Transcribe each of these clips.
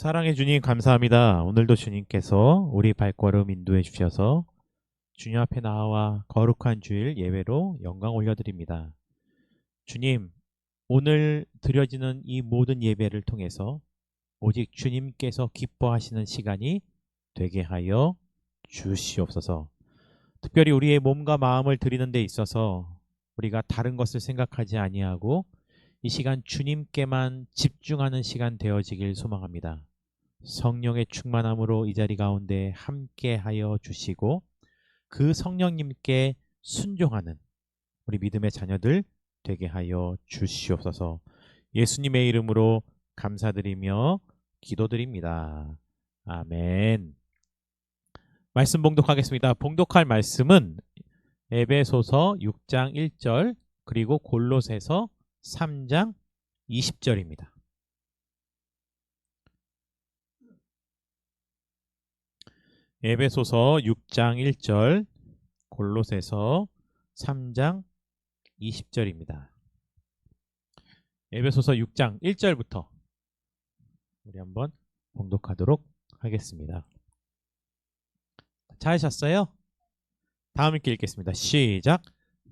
사랑해 주님 감사합니다. 오늘도 주님께서 우리 발걸음 인도해 주셔서 주님 앞에 나와 거룩한 주일 예배로 영광 올려드립니다. 주님, 오늘 드려지는 이 모든 예배를 통해서 오직 주님께서 기뻐하시는 시간이 되게 하여 주시옵소서. 특별히 우리의 몸과 마음을 드리는 데 있어서 우리가 다른 것을 생각하지 아니하고 이 시간 주님께만 집중하는 시간 되어지길 소망합니다. 성령의 충만함으로 이 자리 가운데 함께 하여 주시고 그 성령님께 순종하는 우리 믿음의 자녀들 되게 하여 주시옵소서. 예수님의 이름으로 감사드리며 기도드립니다. 아멘. 말씀 봉독하겠습니다. 봉독할 말씀은 에베소서 6장 1절 그리고 골로새서 3장 20절입니다. 에베소서 6장 1절 골로새서 3장 20절입니다. 에베소서 6장 1절부터 우리 한번 봉독하도록 하겠습니다. 찾으셨어요? 다음 읽기 읽겠습니다. 시작.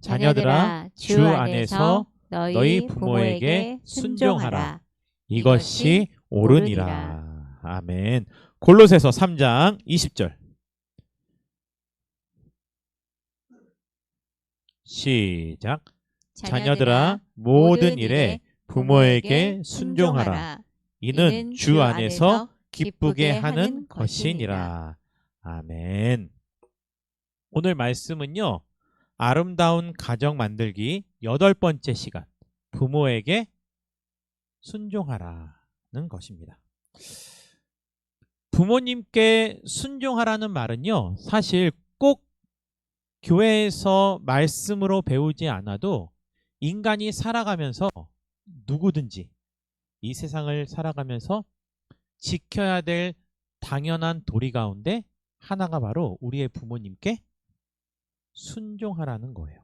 자녀들아 주 안에서 너희 부모에게 순종하라. 이것이 옳으니라. 아멘. 골로새서 3장 20절. 시작. 자녀들아 모든 일에 부모에게 순종하라. 이는 주 안에서 기쁘게 하는 것이니라. 아멘. 오늘 말씀은요. 아름다운 가정 만들기 여덟 번째 시간. 부모에게 순종하라는 것입니다. 부모님께 순종하라는 말은요. 사실 꼭 교회에서 말씀으로 배우지 않아도 인간이 살아가면서 누구든지 이 세상을 살아가면서 지켜야 될 당연한 도리 가운데 하나가 바로 우리의 부모님께 순종하라는 거예요.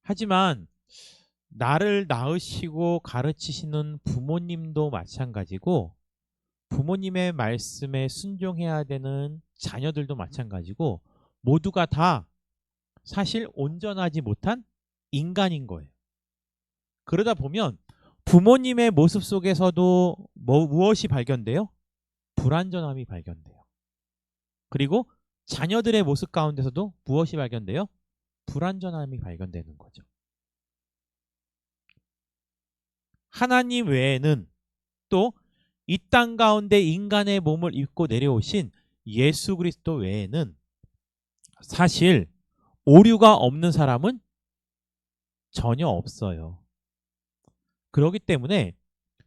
하지만 나를 낳으시고 가르치시는 부모님도 마찬가지고 부모님의 말씀에 순종해야 되는 자녀들도 마찬가지고 모두가 다 사실 온전하지 못한 인간인 거예요. 그러다 보면 부모님의 모습 속에서도 뭐, 무엇이 발견돼요? 불완전함이 발견돼요. 그리고 자녀들의 모습 가운데서도 무엇이 발견돼요? 불완전함이 발견되는 거죠. 하나님 외에는 또 이 땅 가운데 인간의 몸을 입고 내려오신 예수 그리스도 외에는 사실 오류가 없는 사람은 전혀 없어요. 그렇기 때문에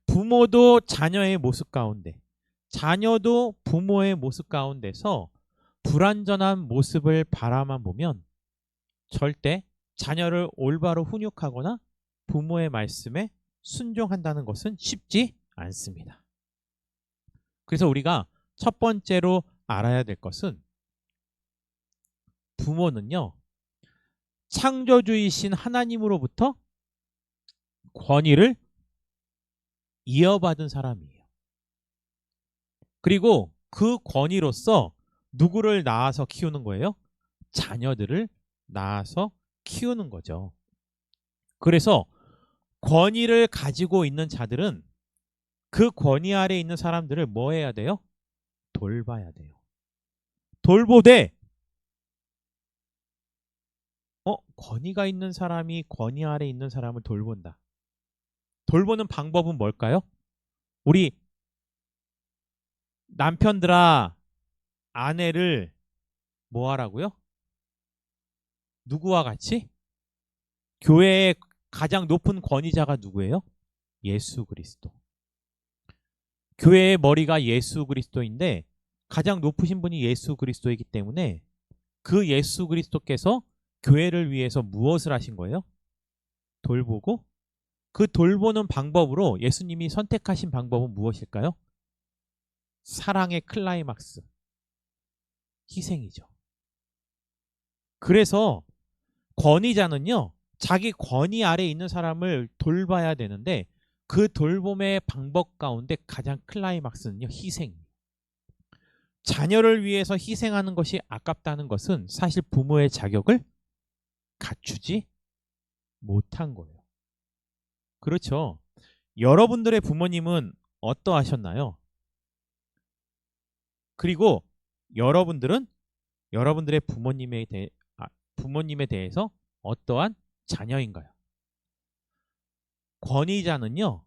부모도 자녀의 모습 가운데, 자녀도 부모의 모습 가운데서 불완전한 모습을 바라만 보면 절대 자녀를 올바로 훈육하거나 부모의 말씀에 순종한다는 것은 쉽지 않습니다. 그래서 우리가 첫 번째로 알아야 될 것은 부모는요, 창조주이신 하나님으로부터 권위를 이어받은 사람이에요. 그리고 그 권위로서 누구를 낳아서 키우는 거예요? 자녀들을 낳아서 키우는 거죠. 그래서 권위를 가지고 있는 자들은 그 권위 아래 있는 사람들을 뭐 해야 돼요? 돌봐야 돼요. 돌보되 어, 권위가 있는 사람이 권위 아래 있는 사람을 돌본다. 돌보는 방법은 뭘까요? 우리 남편들아 아내를 뭐 하라고요? 누구와 같이? 교회의 가장 높은 권위자가 누구예요? 예수 그리스도. 교회의 머리가 예수 그리스도인데 가장 높으신 분이 예수 그리스도이기 때문에 그 예수 그리스도께서 교회를 위해서 무엇을 하신 거예요? 돌보고 그 돌보는 방법으로 예수님이 선택하신 방법은 무엇일까요? 사랑의 클라이막스. 희생이죠. 그래서 권위자는요, 자기 권위 아래 있는 사람을 돌봐야 되는데 그 돌봄의 방법 가운데 가장 클라이막스는요, 희생. 자녀를 위해서 희생하는 것이 아깝다는 것은 사실 부모의 자격을 갖추지 못한 거예요. 그렇죠. 여러분들의 부모님은 어떠하셨나요? 그리고 여러분들은 여러분들의 부모님에 대해 아, 부모님에 대해서 어떠한 자녀인가요? 권위자는요.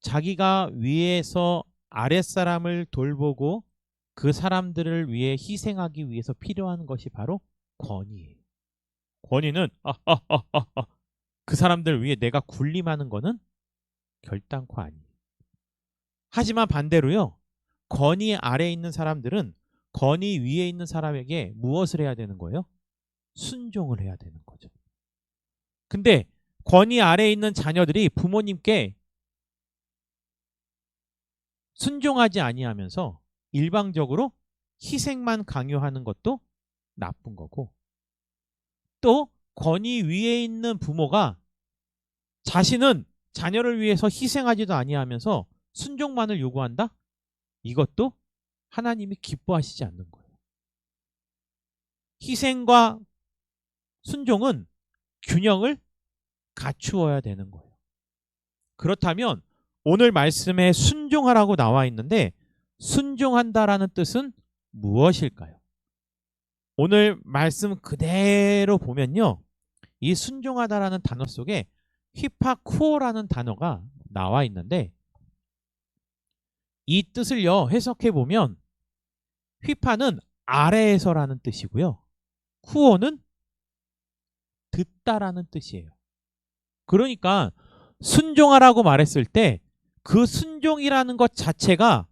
자기가 위에서 아랫사람을 돌보고 그 사람들을 위해 희생하기 위해서 필요한 것이 바로 권위예요. 권위는 아하하하하 그 사람들 위해 내가 군림하는 거는 결단코 아니에요. 하지만 반대로요. 권위 아래에 있는 사람들은 권위 위에 있는 사람에게 무엇을 해야 되는 거예요? 순종을 해야 되는 거죠. 근데 권위 아래에 있는 자녀들이 부모님께 순종하지 아니하면서 일방적으로 희생만 강요하는 것도 나쁜 거고 또 권위 위에 있는 부모가 자신은 자녀를 위해서 희생하지도 아니하면서 순종만을 요구한다? 이것도 하나님이 기뻐하시지 않는 거예요. 희생과 순종은 균형을 갖추어야 되는 거예요. 그렇다면 오늘 말씀에 순종하라고 나와 있는데 순종한다라는 뜻은 무엇일까요? 오늘 말씀 그대로 보면요. 이 순종하다라는 단어 속에 휘파쿠오라는 단어가 나와 있는데 이 뜻을요 해석해 보면 휘파는 아래에서라는 뜻이고요. 쿠오는 듣다라는 뜻이에요. 그러니까 순종하라고 말했을 때 그 순종이라는 것 자체가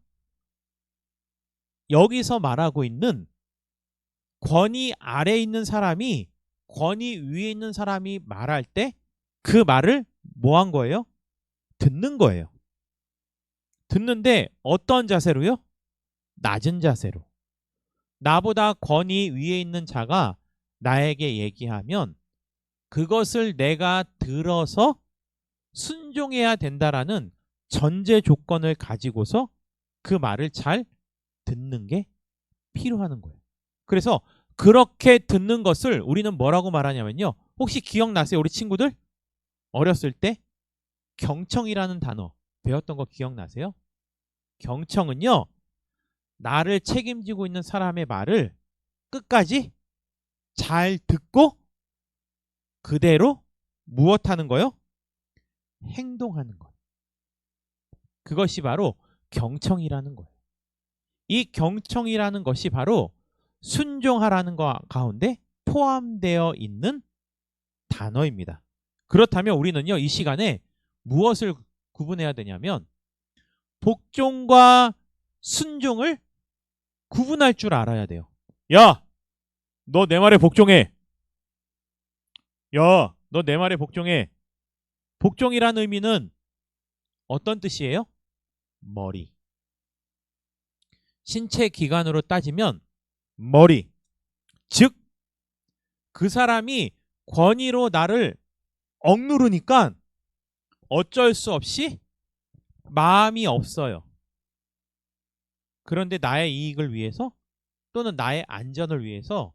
여기서 말하고 있는 권위 아래에 있는 사람이 권위 위에 있는 사람이 말할 때 그 말을 뭐 한 거예요? 듣는 거예요. 듣는데 어떤 자세로요? 낮은 자세로. 나보다 권위 위에 있는 자가 나에게 얘기하면 그것을 내가 들어서 순종해야 된다라는 전제 조건을 가지고서 그 말을 잘 듣는 게 필요하는 거예요. 그래서 그렇게 듣는 것을 우리는 뭐라고 말하냐면요. 혹시 기억나세요? 우리 친구들? 어렸을 때 경청이라는 단어 배웠던 거 기억나세요? 경청은요. 나를 책임지고 있는 사람의 말을 끝까지 잘 듣고 그대로 무엇하는 거요? 행동하는 것. 그것이 바로 경청이라는 거예요. 이 경청이라는 것이 바로 순종하라는 것 가운데 포함되어 있는 단어입니다. 그렇다면 우리는요, 이 시간에 무엇을 구분해야 되냐면, 복종과 순종을 구분할 줄 알아야 돼요. 야! 너 내 말에 복종해! 야! 너 내 말에 복종해! 복종이라는 의미는 어떤 뜻이에요? 머리. 신체 기관으로 따지면 머리. 즉, 그 사람이 권위로 나를 억누르니까 어쩔 수 없이 마음이 없어요. 그런데 나의 이익을 위해서 또는 나의 안전을 위해서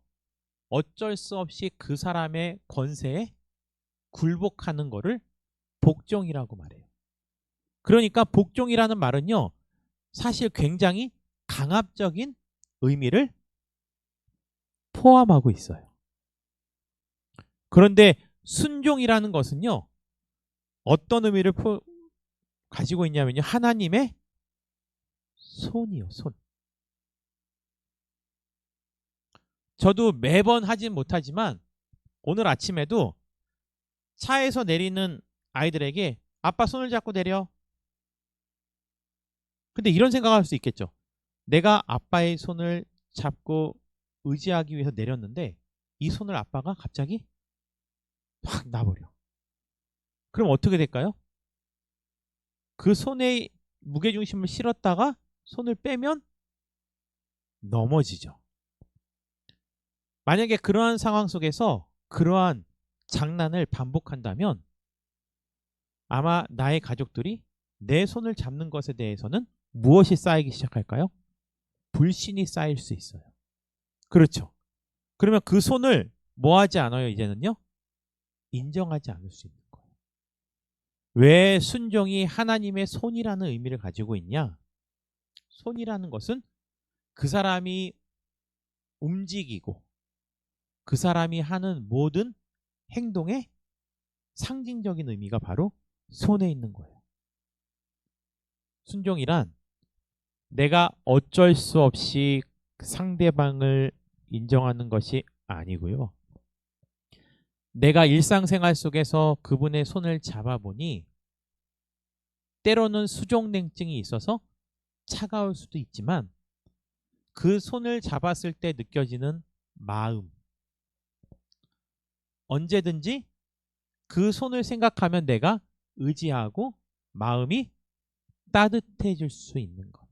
어쩔 수 없이 그 사람의 권세에 굴복하는 거를 복종이라고 말해요. 그러니까 복종이라는 말은요, 사실 굉장히 강압적인 의미를 포함하고 있어요. 그런데 순종이라는 것은요, 어떤 의미를 포, 가지고 있냐면요, 하나님의 손이요, 손. 저도 매번 하진 못하지만 오늘 아침에도 차에서 내리는 아이들에게 아빠 손을 잡고 내려. 근데 이런 생각할 수 있겠죠. 내가 아빠의 손을 잡고 의지하기 위해서 내렸는데 이 손을 아빠가 갑자기 확 놔버려. 그럼 어떻게 될까요? 그 손에 무게중심을 실었다가 손을 빼면 넘어지죠. 만약에 그러한 상황 속에서 그러한 장난을 반복한다면 아마 나의 가족들이 내 손을 잡는 것에 대해서는 무엇이 쌓이기 시작할까요? 불신이 쌓일 수 있어요. 그렇죠. 그러면 그 손을 뭐 하지 않아요, 이제는요? 인정하지 않을 수 있는 거예요. 왜 순종이 하나님의 손이라는 의미를 가지고 있냐? 손이라는 것은 그 사람이 움직이고 그 사람이 하는 모든 행동의 상징적인 의미가 바로 손에 있는 거예요. 순종이란 내가 어쩔 수 없이 상대방을 인정하는 것이 아니고요. 내가 일상생활 속에서 그분의 손을 잡아보니 때로는 수족냉증이 있어서 차가울 수도 있지만 그 손을 잡았을 때 느껴지는 마음 언제든지 그 손을 생각하면 내가 의지하고 마음이 따뜻해질 수 있는 것.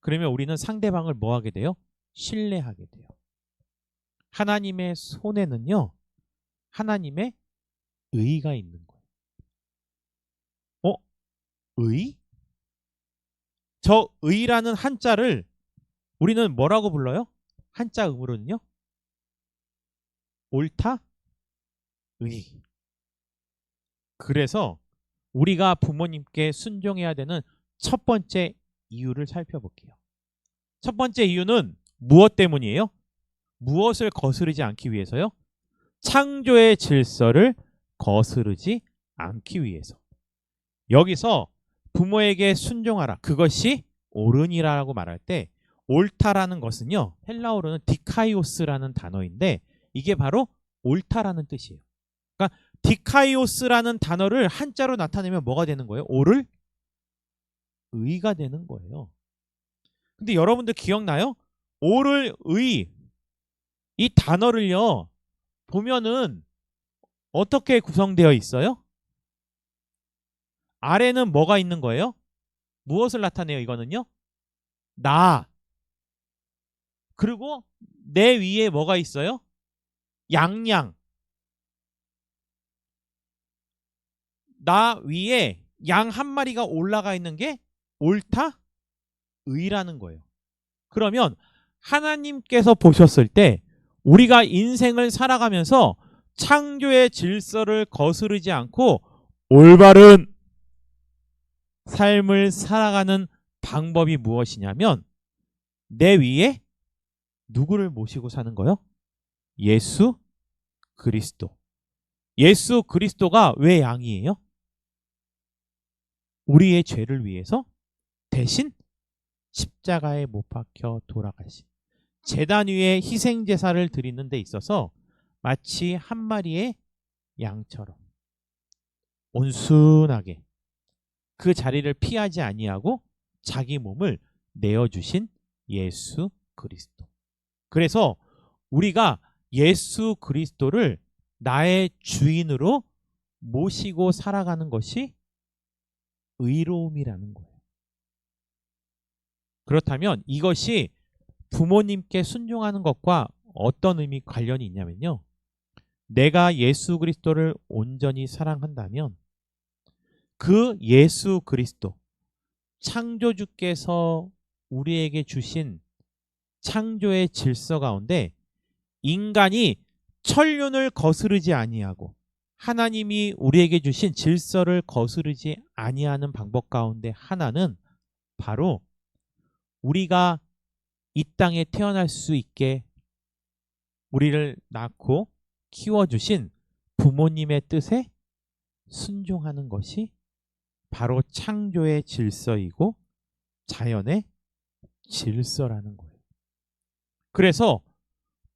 그러면 우리는 상대방을 뭐 하게 돼요? 신뢰하게 돼요. 하나님의 손에는요, 하나님의 의가 있는 거예요. 어? 의? 저 의라는 한자를 우리는 뭐라고 불러요? 한자 음으로는요? 옳다? 의. 그래서 우리가 부모님께 순종해야 되는 첫 번째 이유를 살펴볼게요. 첫 번째 이유는 무엇 때문이에요? 무엇을 거스르지 않기 위해서요? 창조의 질서를 거스르지 않기 위해서. 여기서 부모에게 순종하라. 그것이 옳으니라고 말할 때 옳다라는 것은요. 헬라어로는 디카이오스라는 단어인데 이게 바로 옳다라는 뜻이에요. 디카이오스라는 단어를 한자로 나타내면 뭐가 되는 거예요? 옳을 의가 되는 거예요. 근데 여러분들 기억나요? 옳을 의. 이 단어를요. 보면은 어떻게 구성되어 있어요? 아래는 뭐가 있는 거예요? 무엇을 나타내요, 이거는요? 나. 그리고 내 위에 뭐가 있어요? 양양. 나 위에 양 한 마리가 올라가 있는 게 옳다? 의라는 거예요. 그러면 하나님께서 보셨을 때 우리가 인생을 살아가면서 창조의 질서를 거스르지 않고 올바른 삶을 살아가는 방법이 무엇이냐면 내 위에 누구를 모시고 사는 거요? 예수 그리스도. 예수 그리스도가 왜 양이에요? 우리의 죄를 위해서 대신 십자가에 못 박혀 돌아가신 재단 위에 희생 제사를 드리는 데 있어서 마치 한 마리의 양처럼 온순하게 그 자리를 피하지 아니하고 자기 몸을 내어 주신 예수 그리스도. 그래서 우리가 예수 그리스도를 나의 주인으로 모시고 살아가는 것이 의로움이라는 거예요. 그렇다면 이것이 부모님께 순종하는 것과 어떤 의미 관련이 있냐면요. 내가 예수 그리스도를 온전히 사랑한다면 그 예수 그리스도 창조주께서 우리에게 주신 창조의 질서 가운데 인간이 천륜을 거스르지 아니하고 하나님이 우리에게 주신 질서를 거스르지 아니하는 방법 가운데 하나는 바로 우리가 이 땅에 태어날 수 있게 우리를 낳고 키워주신 부모님의 뜻에 순종하는 것이 바로 창조의 질서이고 자연의 질서라는 거예요. 그래서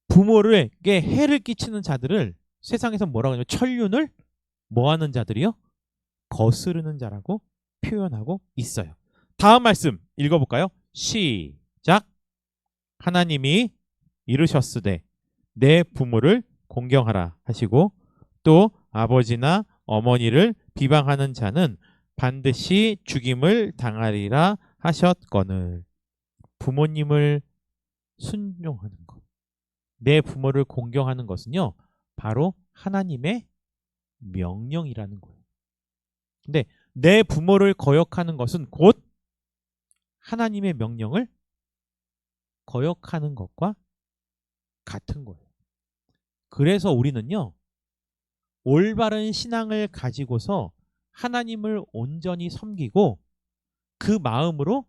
부모를게 해를 끼치는 자들을 세상에서 뭐라고 하냐면 천륜을 뭐 하는 자들이요? 거스르는 자라고 표현하고 있어요. 다음 말씀 읽어볼까요? 시작. 하나님이 이르셨으되 내 부모를 공경하라 하시고 또 아버지나 어머니를 비방하는 자는 반드시 죽임을 당하리라 하셨거늘 부모님을 순종하는 것. 내 부모를 공경하는 것은요. 바로 하나님의 명령이라는 거예요. 근데 내 부모를 거역하는 것은 곧 하나님의 명령을 거역하는 것과 같은 거예요. 그래서 우리는요, 올바른 신앙을 가지고서 하나님을 온전히 섬기고 그 마음으로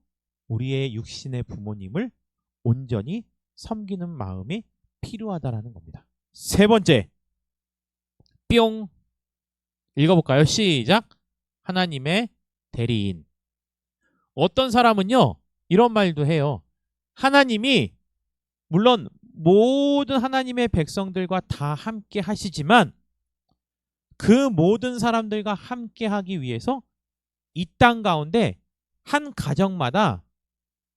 우리의 육신의 부모님을 온전히 섬기는 마음이 필요하다라는 겁니다. 세 번째, 뿅 읽어볼까요? 시작. 하나님의 대리인. 어떤 사람은요 이런 말도 해요. 하나님이 물론 모든 하나님의 백성들과 다 함께 하시지만 그 모든 사람들과 함께 하기 위해서 이 땅 가운데 한 가정마다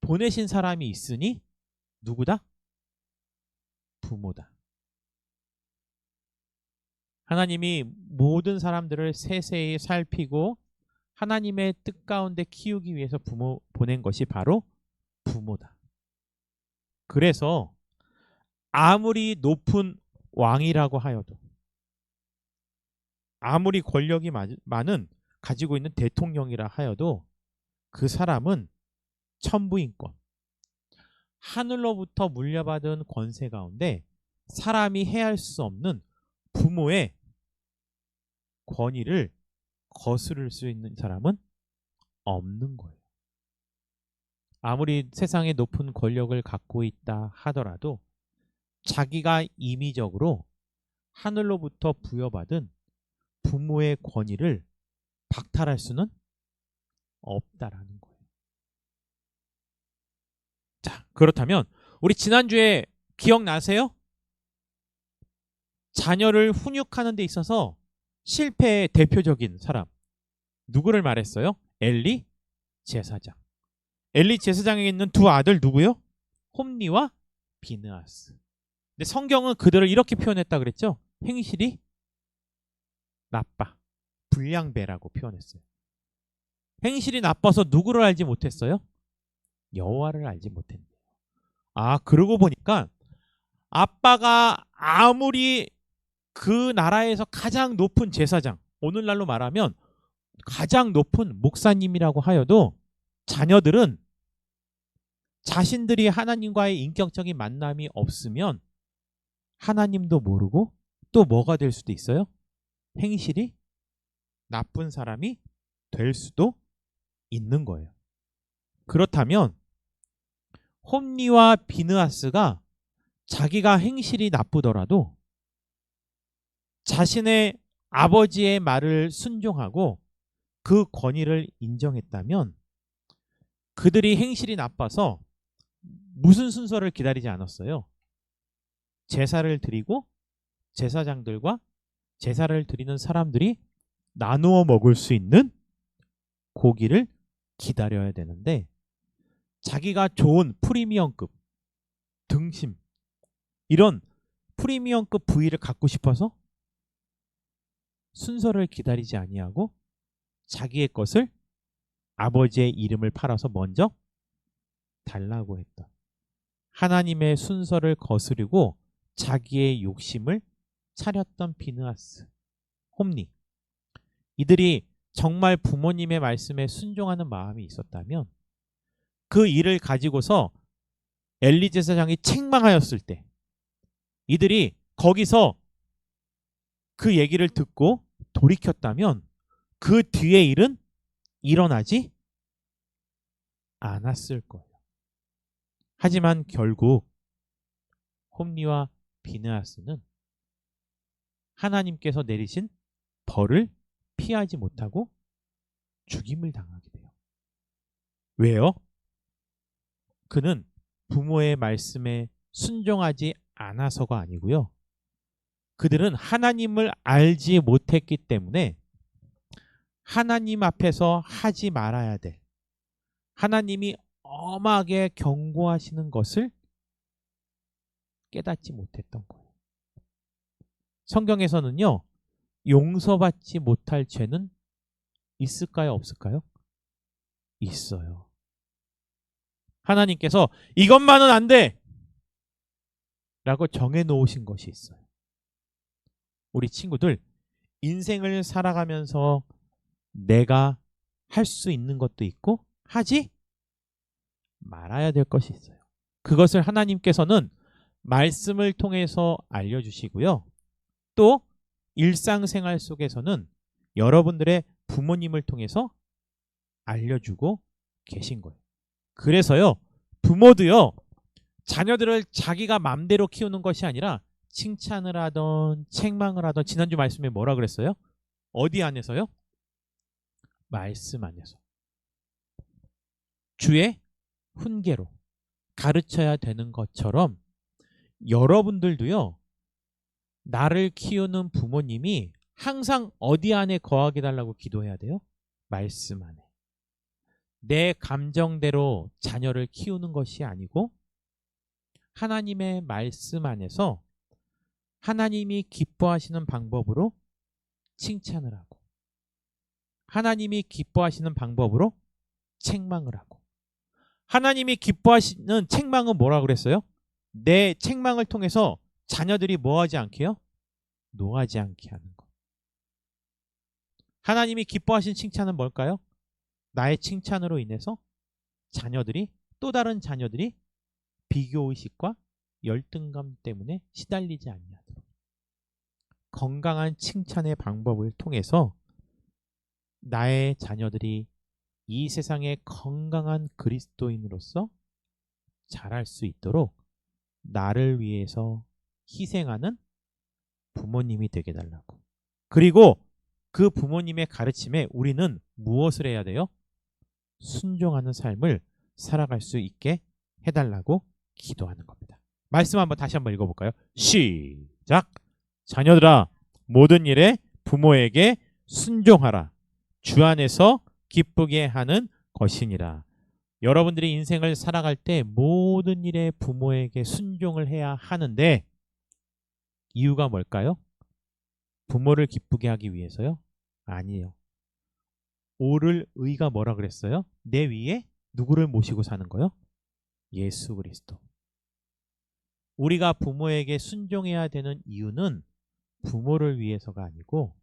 보내신 사람이 있으니 누구다? 부모다. 하나님이 모든 사람들을 세세히 살피고 하나님의 뜻 가운데 키우기 위해서 부모 보낸 것이 바로 부모다. 그래서 아무리 높은 왕이라고 하여도 아무리 권력이 많- 많은 가지고 있는 대통령이라 하여도 그 사람은 천부인권 하늘로부터 물려받은 권세 가운데 사람이 해할 수 없는 부모의 권위를 거스를 수 있는 사람은 없는 거예요. 아무리 세상에 높은 권력을 갖고 있다 하더라도 자기가 임의적으로 하늘로부터 부여받은 부모의 권위를 박탈할 수는 없다라는 거예요. 자, 그렇다면 우리 지난주에 기억나세요? 자녀를 훈육하는 데 있어서 실패의 대표적인 사람 누구를 말했어요? 엘리 제사장. 엘리 제사장에게 있는 두 아들 누구요? 홈니와 비느아스. 근데 성경은 그들을 이렇게 표현했다 그랬죠? 행실이 나빠. 불량배라고 표현했어요. 행실이 나빠서 누구를 알지 못했어요? 여호와를 알지 못했네요. 아, 그러고 보니까 아빠가 아무리 그 나라에서 가장 높은 제사장, 오늘날로 말하면 가장 높은 목사님이라고 하여도 자녀들은 자신들이 하나님과의 인격적인 만남이 없으면 하나님도 모르고 또 뭐가 될 수도 있어요? 행실이 나쁜 사람이 될 수도 있는 거예요. 그렇다면 홈니와 비느아스가 자기가 행실이 나쁘더라도 자신의 아버지의 말을 순종하고 그 권위를 인정했다면 그들이 행실이 나빠서 무슨 순서를 기다리지 않았어요. 제사를 드리고 제사장들과 제사를 드리는 사람들이 나누어 먹을 수 있는 고기를 기다려야 되는데 자기가 좋은 프리미엄급 등심 이런 프리미엄급 부위를 갖고 싶어서 순서를 기다리지 아니하고 자기의 것을 아버지의 이름을 팔아서 먼저 달라고 했던. 하나님의 순서를 거스르고 자기의 욕심을 차렸던 비느아스, 홈니. 이들이 정말 부모님의 말씀에 순종하는 마음이 있었다면 그 일을 가지고서 엘리 제사장이 책망하였을 때 이들이 거기서 그 얘기를 듣고 돌이켰다면 그 뒤의 일은 일어나지 않았을 거예요. 하지만 결국 홈니와 비느아스는 하나님께서 내리신 벌을 피하지 못하고 죽임을 당하게 돼요. 왜요? 그는 부모의 말씀에 순종하지 않아서가 아니고요. 그들은 하나님을 알지 못했기 때문에 하나님 앞에서 하지 말아야 될 하나님이 엄하게 경고하시는 것을 깨닫지 못했던 거예요. 성경에서는요, 용서받지 못할 죄는 있을까요? 없을까요? 있어요. 하나님께서 이것만은 안 돼! 라고 정해 놓으신 것이 있어요. 우리 친구들, 인생을 살아가면서 내가 할 수 있는 것도 있고 하지 말아야 될 것이 있어요. 그것을 하나님께서는 말씀을 통해서 알려주시고요. 또 일상생활 속에서는 여러분들의 부모님을 통해서 알려주고 계신 거예요. 그래서요, 부모도요, 자녀들을 자기가 맘대로 키우는 것이 아니라 칭찬을 하던 책망을 하던 지난주 말씀에 뭐라 그랬어요? 어디 안에서요? 말씀 안에서. 주의 훈계로 가르쳐야 되는 것처럼 여러분들도요, 나를 키우는 부모님이 항상 어디 안에 거하게 달라고 기도해야 돼요? 말씀 안에. 내 감정대로 자녀를 키우는 것이 아니고 하나님의 말씀 안에서 하나님이 기뻐하시는 방법으로 칭찬을 하고 하나님이 기뻐하시는 방법으로 책망을 하고 하나님이 기뻐하시는 책망은 뭐라 그랬어요? 내 책망을 통해서 자녀들이 뭐하지 않게요? 노하지 않게 하는 것. 하나님이 기뻐하신 칭찬은 뭘까요? 나의 칭찬으로 인해서 자녀들이 또 다른 자녀들이 비교 의식과 열등감 때문에 시달리지 아니하도록 건강한 칭찬의 방법을 통해서 나의 자녀들이 이 세상의 건강한 그리스도인으로서 자랄 수 있도록 나를 위해서 희생하는 부모님이 되게 달라고. 그리고 그 부모님의 가르침에 우리는 무엇을 해야 돼요? 순종하는 삶을 살아갈 수 있게 해달라고 기도하는 겁니다. 말씀 한번 다시 한번 읽어볼까요? 시작. 자녀들아 모든 일에 부모에게 순종하라. 주 안에서 기쁘게 하는 것이니라. 여러분들이 인생을 살아갈 때 모든 일에 부모에게 순종을 해야 하는데 이유가 뭘까요? 부모를 기쁘게 하기 위해서요? 아니에요. 오를 의가 뭐라 그랬어요? 내 위에 누구를 모시고 사는 거요? 예수 그리스도. 우리가 부모에게 순종해야 되는 이유는 부모를 위해서가 아니고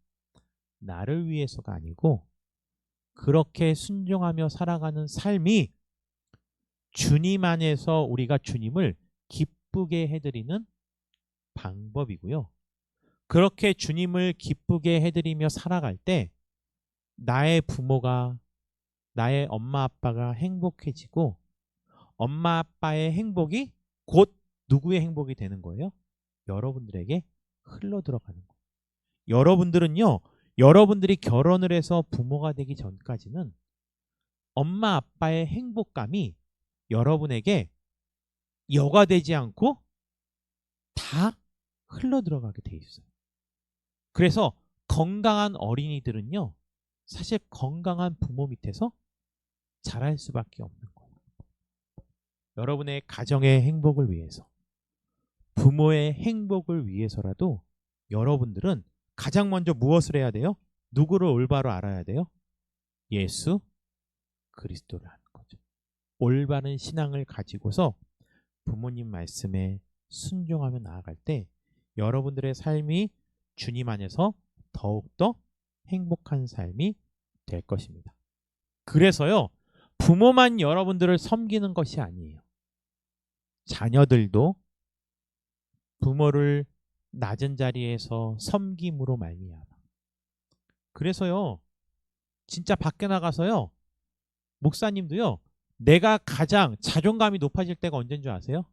나를 위해서가 아니고 그렇게 순종하며 살아가는 삶이 주님 안에서 우리가 주님을 기쁘게 해드리는 방법이고요. 그렇게 주님을 기쁘게 해드리며 살아갈 때 나의 부모가 나의 엄마 아빠가 행복해지고 엄마 아빠의 행복이 곧 누구의 행복이 되는 거예요? 여러분들에게 흘러 들어가는 거예요. 여러분들은요, 여러분들이 결혼을 해서 부모가 되기 전까지는 엄마 아빠의 행복감이 여러분에게 여과되지 않고 다 흘러 들어가게 돼 있어요. 그래서 건강한 어린이들은요, 사실 건강한 부모 밑에서 자랄 수밖에 없는 거예요. 여러분의 가정의 행복을 위해서, 부모의 행복을 위해서라도 여러분들은 가장 먼저 무엇을 해야 돼요? 누구를 올바로 알아야 돼요? 예수 그리스도를 하는 거죠. 올바른 신앙을 가지고서 부모님 말씀에 순종하며 나아갈 때 여러분들의 삶이 주님 안에서 더욱더 행복한 삶이 될 것입니다. 그래서요, 부모만 여러분들을 섬기는 것이 아니에요. 자녀들도 부모를 낮은 자리에서 섬김으로 말미암아. 그래서요, 진짜 밖에 나가서요, 목사님도요, 내가 가장 자존감이 높아질 때가 언제인 줄 아세요?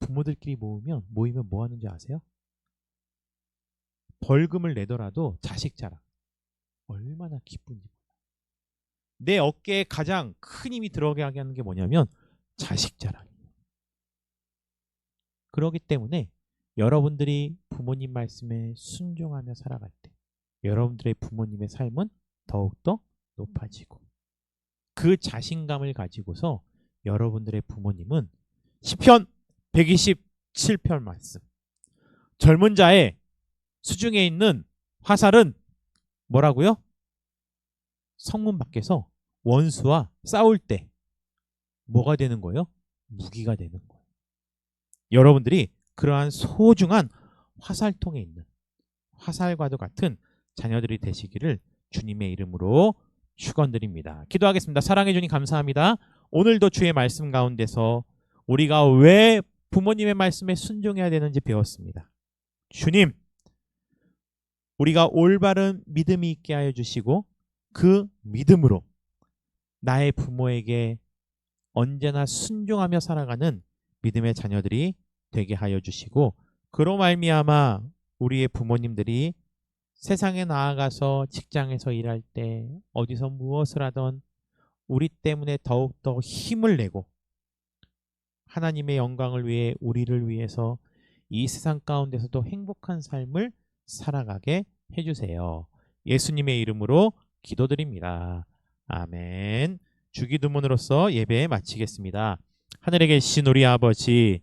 부모들끼리 모으면 모이면 뭐 하는지 아세요? 벌금을 내더라도 자식 자랑. 얼마나 기쁜지 몰라. 내 어깨에 가장 큰 힘이 들어가게 하는 게 뭐냐면 자식 자랑이에요. 그러기 때문에 여러분들이 부모님 말씀에 순종하며 살아갈 때 여러분들의 부모님의 삶은 더욱더 높아지고 그 자신감을 가지고서 여러분들의 부모님은 시편 127편 말씀 젊은 자의 수중에 있는 화살은 뭐라고요? 성문 밖에서 원수와 싸울 때 뭐가 되는 거예요? 무기가 되는 거예요. 여러분들이 그러한 소중한 화살통에 있는 화살과도 같은 자녀들이 되시기를 주님의 이름으로 축원드립니다. 기도하겠습니다. 사랑해 주님 감사합니다. 오늘도 주의 말씀 가운데서 우리가 왜 부모님의 말씀에 순종해야 되는지 배웠습니다. 주님, 우리가 올바른 믿음이 있게 하여 주시고 그 믿음으로 나의 부모에게 언제나 순종하며 살아가는 믿음의 자녀들이 되게 하여 주시고 그로 말미암아 우리의 부모님들이 세상에 나아가서 직장에서 일할 때 어디서 무엇을 하던 우리 때문에 더욱더 힘을 내고 하나님의 영광을 위해 우리를 위해서 이 세상 가운데서도 행복한 삶을 살아가게 해주세요. 예수님의 이름으로 기도드립니다. 아멘. 주기도문으로서 예배 마치겠습니다. 하늘에 계신 우리 아버지,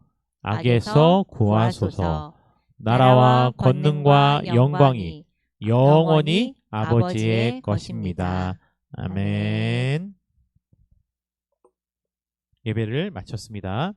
악에서 구하소서. 나라와 권능과 영광이 영원히 아버지의 것입니다. 아멘. 예배를 마쳤습니다.